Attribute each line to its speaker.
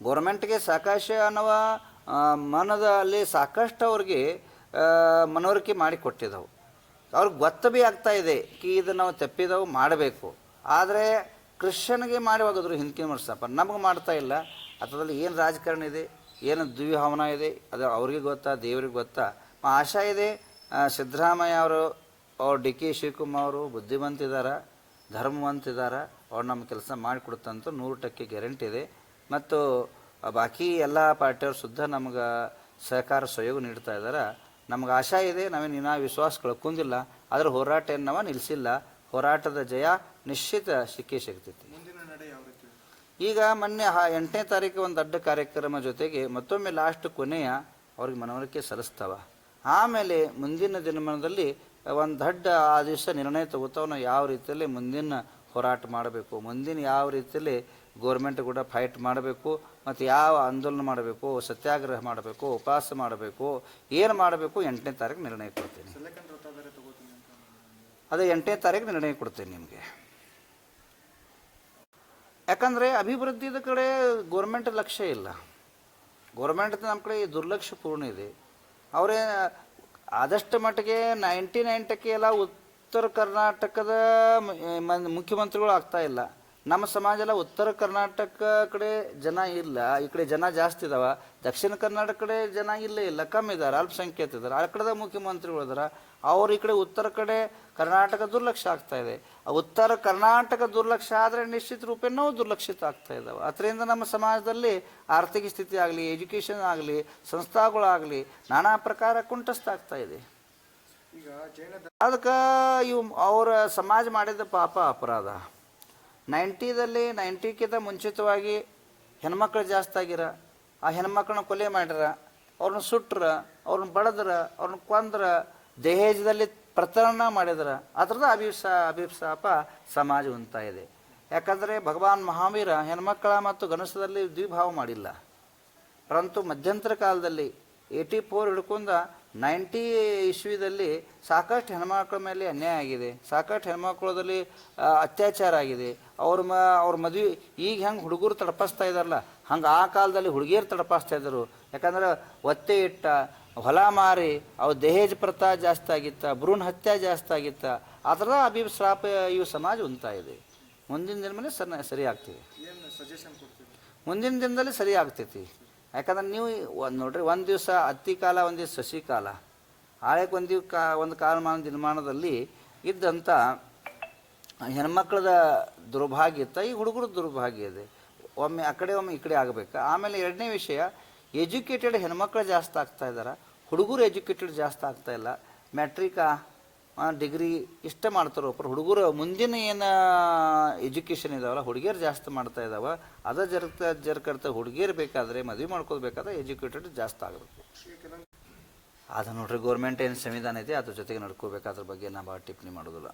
Speaker 1: ಗೋರ್ಮೆಂಟ್ಗೆ ಸಾಕಾಶ ಅನ್ನುವ ಮನದ ಮನದಲ್ಲಿ ಸಾಕಷ್ಟು ಅವ್ರಿಗೆ ಮನವರಿಕೆ ಮಾಡಿ ಕೊಟ್ಟಿದ್ದವು ಅವ್ರಿಗೆ ಗೊತ್ತು ಭೀ ಆಗ್ತಾ ಇದೆ ಕಿ ಇದು ನಾವು ತಪ್ಪಿದವು ಮಾಡಬೇಕು. ಆದರೆ ಕ್ರಿಶ್ಚಿಯನ್ಗೆ ಮಾಡಿ ಹೋಗಿದ್ರು ಹಿಂದಿನ ವರ್ಷಪ್ಪ ನಮಗೆ ಮಾಡ್ತಾ ಇಲ್ಲ. ಅದರಲ್ಲಿ ಏನು ರಾಜಕಾರಣ ಇದೆ, ಏನು ದ್ವಿಭಾವನ ಇದೆ, ಅದು ಅವ್ರಿಗೆ ಗೊತ್ತಾ, ದೇವ್ರಿಗೆ ಗೊತ್ತಾ? ಆಶಾ ಇದೆ. ಸಿದ್ದರಾಮಯ್ಯ ಅವರು, ಅವ್ರು ಡಿ ಕೆ ಶಿವಕುಮಾರ್ ಧರ್ಮವಂತ ಧರ್ಮವಂತಿದ್ದಾರೆ ಅವ್ರು ನಮ್ಮ ಕೆಲಸ ಮಾಡಿಕೊಡುತ್ತಂತ ನೂರು ಟಕ್ಕೆ ಗ್ಯಾರಂಟಿ ಇದೆ. ಮತ್ತು ಬಾಕಿ ಎಲ್ಲ ಪಾರ್ಟಿಯವರು ಸುದ್ದ ನಮ್ಗೆ ಸಹಕಾರ ಸಹಯೋಗ ನೀಡ್ತಾ ಇದ್ದಾರೆ ನಮ್ಗೆ ಆಶಾ ಇದೆ ನಾವೇನು ಇನ್ನೂ ವಿಶ್ವಾಸ ಕಳ್ಕೊಂಡಿಲ್ಲ ಆದರೆ ಹೋರಾಟ ಏನು ನಾವು ನಿಲ್ಲಿಸಿಲ್ಲ ಹೋರಾಟದ ಜಯ ನಿಶ್ಚಿತ ಸಿಕ್ಕೇ ಸಿಗ್ತೈತಿ. ಈಗ ಮೊನ್ನೆ ಎಂಟನೇ ತಾರೀಕು ಒಂದು ದೊಡ್ಡ ಕಾರ್ಯಕ್ರಮ ಜೊತೆಗೆ ಮತ್ತೊಮ್ಮೆ ಲಾಸ್ಟ್ ಕೊನೆಯ ಅವ್ರಿಗೆ ಮನವರಿಕೆ ಸಲ್ಲಿಸ್ತಾವ. ಆಮೇಲೆ ಮುಂದಿನ ದಿನಮಾನದಲ್ಲಿ ಒಂದು ದೊಡ್ಡ ಆ ದಿವಸ ನಿರ್ಣಯ ತಗೋತಾವ ನಾವು ಯಾವ ರೀತಿಯಲ್ಲಿ ಮುಂದಿನ ಹೋರಾಟ ಮಾಡಬೇಕು. ಮುಂದಿನ ಯಾವ ರೀತಿಯಲ್ಲಿ ಗೋರ್ಮೆಂಟ್ ಕೂಡ ಫೈಟ್ ಮಾಡಬೇಕು, ಮತ್ತು ಯಾವ ಆಂದೋಲನ ಮಾಡಬೇಕು, ಸತ್ಯಾಗ್ರಹ ಮಾಡಬೇಕು, ಉಪವಾಸ ಮಾಡಬೇಕು, ಏನು ಮಾಡಬೇಕು ಎಂಟನೇ ತಾರೀಕು ನಿರ್ಣಯ ಕೊಡ್ತೀನಿ. ಅದೇ ಎಂಟನೇ ತಾರೀಕು ನಿರ್ಣಯ ಕೊಡ್ತೀನಿ ನಿಮಗೆ. ಯಾಕಂದರೆ ಅಭಿವೃದ್ಧಿದ ಕಡೆ ಗೋರ್ಮೆಂಟ್ ಲಕ್ಷ್ಯ ಇಲ್ಲ. ಗೋರ್ಮೆಂಟ್ ನಮ್ಮ ಕಡೆ ದುರ್ಲಕ್ಷ್ಯ ಪೂರ್ಣ ಇದೆ. ಅವರೇ ಆದಷ್ಟು ಮಟ್ಟಿಗೆ ನೈಂಟಿ ನೈನ್ ಎಲ್ಲ ಉತ್ತರ ಕರ್ನಾಟಕದ ಮುಖ್ಯಮಂತ್ರಿಗಳು ಆಗ್ತಾ ಇಲ್ಲ. ನಮ್ಮ ಸಮಾಜ ಎಲ್ಲ ಉತ್ತರ ಕರ್ನಾಟಕ ಕಡೆ ಜನ ಇಲ್ಲ. ಈ ಕಡೆ ಜನ ಜಾಸ್ತಿ ಇದಾವ. ದಕ್ಷಿಣ ಕರ್ನಾಟಕ ಕಡೆ ಜನ ಇಲ್ಲೇ ಇಲ್ಲ. ಕಮ್ಮಿ ಇದ್ದಾರೆ ಅಲ್ಪಸಂಖ್ಯಾತ ಇದ್ದಾರೆ ಆ ಕಡೆದ ಮುಖ್ಯಮಂತ್ರಿಗಳು ಇದಾರೆ. ಅವ್ರು ಈ ಕಡೆ ಉತ್ತರ ಕಡೆ ಕರ್ನಾಟಕ ದುರ್ಲಕ್ಷ ಆಗ್ತಾ ಇದೆ. ಉತ್ತರ ಕರ್ನಾಟಕ ದುರ್ಲಕ್ಷ ಆದರೆ ನಿಶ್ಚಿತ ರೂಪೇ ದುರ್ಲಕ್ಷಿತ ಆಗ್ತಾ ಇದ್ದಾವೆ ಅದರಿಂದ ನಮ್ಮ ಸಮಾಜದಲ್ಲಿ ಆರ್ಥಿಕ ಸ್ಥಿತಿ ಆಗಲಿ, ಎಜುಕೇಷನ್ ಆಗಲಿ ಸಂಸ್ಥಾಗಳಾಗಲಿ ನಾನಾ ಪ್ರಕಾರ ಆಗ್ತಾ ಇದೆ. ಅದಕ್ಕೆ ಇವು ಅವರ ಸಮಾಜ ಮಾಡಿದ ಪಾಪ ಅಪರಾಧ. ನೈಂಟಿದಲ್ಲಿ ನೈಂಟಿಕ್ಕಿಂತ ಮುಂಚಿತವಾಗಿ ಹೆಣ್ಮಕ್ಳು ಜಾಸ್ತಿ ಆಗಿರ, ಆ ಹೆಣ್ಮಕ್ಳನ್ನ ಕೊಲೆ ಮಾಡ್ಯಾರ ಅವ್ರನ್ನ ಸುಟ್ರ, ಅವ್ರನ್ನ ಬಡದ್ರ, ಅವ್ರನ್ನ ಕೊಂದ್ರ, ದೇಹೇಜದಲ್ಲಿ ಪ್ರತರಣ ಮಾಡಿದ್ರ ಅದರದ ಅಭಿಪ್ಸ ಅಭಿಪ್ಸಾಪ ಸಮಾಜ ಉಂತಾ ಇದೆ. ಯಾಕಂದರೆ ಭಗವಾನ್ ಮಹಾವೀರ ಹೆಣ್ಮಕ್ಕಳ ಮತ್ತು ಗಣಸದಲ್ಲಿ ದ್ವಿಭಾವ ಮಾಡಿಲ್ಲ. ಪರಂತು ಮಧ್ಯಂತರ ಕಾಲದಲ್ಲಿ ಏಯ್ಟಿ ಫೋರ್ ಹಿಡ್ಕೊಂಡ ನೈಂಟಿ ಇಸ್ವಿದಲ್ಲಿ ಸಾಕಷ್ಟು ಹೆಣ್ಮಕ್ಳ ಮೇಲೆ ಅನ್ಯಾಯ ಆಗಿದೆ. ಸಾಕಷ್ಟು ಹೆಣ್ಮಕ್ಳದಲ್ಲಿ ಅತ್ಯಾಚಾರ ಆಗಿದೆ. ಅವ್ರ ಮ ಅವ್ರ ಮದುವೆ ಈಗ ಹೆಂಗೆ ಹುಡುಗರು ತಡಪಿಸ್ತಾ ಇದ್ದಾರಲ್ಲ ಹಂಗೆ ಆ ಕಾಲದಲ್ಲಿ ಹುಡುಗಿಯರು ತಡಪಿಸ್ತಾ ಇದ್ದರು. ಯಾಕಂದ್ರೆ ಒತ್ತೆ ಇಟ್ಟ ಹೊಲ ಮಾರಿ ಅವು ದಹೇಜ್ ಪ್ರಥಾ ಜಾಸ್ತಿ ಆಗಿತ್ತ ಭ್ರೂಣ ಹತ್ಯೆ ಜಾಸ್ತಿ ಆಗಿತ್ತ ಆ ಥರದ ಅಭಿಶ್ರಾಪ ಇವು ಸಮಾಜ ಉಂತಾ ಇದೆ. ಮುಂದಿನ ದಿನ ಮೇಲೆ ಸರಿ ಸರಿ ಆಗ್ತಿದೆ
Speaker 2: ಏನು ಸಜೆಷನ್ ಕೊಡ್ತೀವಿ
Speaker 1: ಮುಂದಿನ ದಿನದಲ್ಲಿ ಸರಿ ಆಗ್ತೈತಿ ಯಾಕಂದ್ರೆ ನೀವು ಒಂದು ನೋಡ್ರಿ, ಒಂದು ದಿವಸ ಹತ್ತಿ ಕಾಲ, ಒಂದು ದಿವಸ ಸಸಿಕಾಲ ಆಳಕ್ಕೆ ಒಂದು ಕಾ ಒಂದು ಕಾಲಮಾನ ದಿನಮಾನದಲ್ಲಿ ಇದ್ದಂಥ ಹೆಣ್ಮಕ್ಳದ ದುರ್ಭಾಗ್ಯ ಇತ್ತ ಈ ಹುಡುಗರು ದುರ್ಭಾಗ್ಯ ಇದೆ ಒಮ್ಮೆ ಆ ಕಡೆ, ಒಮ್ಮೆ ಈ ಕಡೆ ಆಗಬೇಕು. ಆಮೇಲೆ ಎರಡನೇ ವಿಷಯ, ಎಜುಕೇಟೆಡ್ ಹೆಣ್ಮಕ್ಳು ಜಾಸ್ತಿ ಆಗ್ತಾ ಇದ್ದಾರೆ? ಹುಡುಗರು ಎಜುಕೇಟೆಡ್ ಜಾಸ್ತಿ ಆಗ್ತಾ ಇಲ್ಲ. ಮ್ಯಾಟ್ರಿಕಾ ಡಿಗ್ರಿ ಇಷ್ಟೇ ಮಾಡ್ತಾರೆ ಒಬ್ಬರು ಹುಡುಗರು ಮುಂದಿನ ಏನು ಎಜುಕೇಷನ್ ಇದಾವಲ್ಲ, ಹುಡುಗಿಯರು ಜಾಸ್ತಿ ಮಾಡ್ತಾ ಇದ್ದಾವೆ ಅದ ಜರ್ಕ ಜರ್ಕರ್ತ ಹುಡುಗಿಯರು ಬೇಕಾದರೆ, ಮದುವೆ ಮಾಡ್ಕೋಬೇಕಾದ್ರೆ ಎಜುಕೇಟೆಡ್ ಜಾಸ್ತಿ ಆಗಬೇಕು. ಅದು ನೋಡ್ರಿ, ಗೌರ್ಮೆಂಟ್ ಏನು ಸಂವಿಧಾನ ಇದೆ ಅದ್ರ ಜೊತೆಗೆ ನಡ್ಕೋಬೇಕಾದ್ರ ಬಗ್ಗೆ ನಾವು ಟಿಪ್ಪಣಿ ಮಾಡೋದಿಲ್ಲ.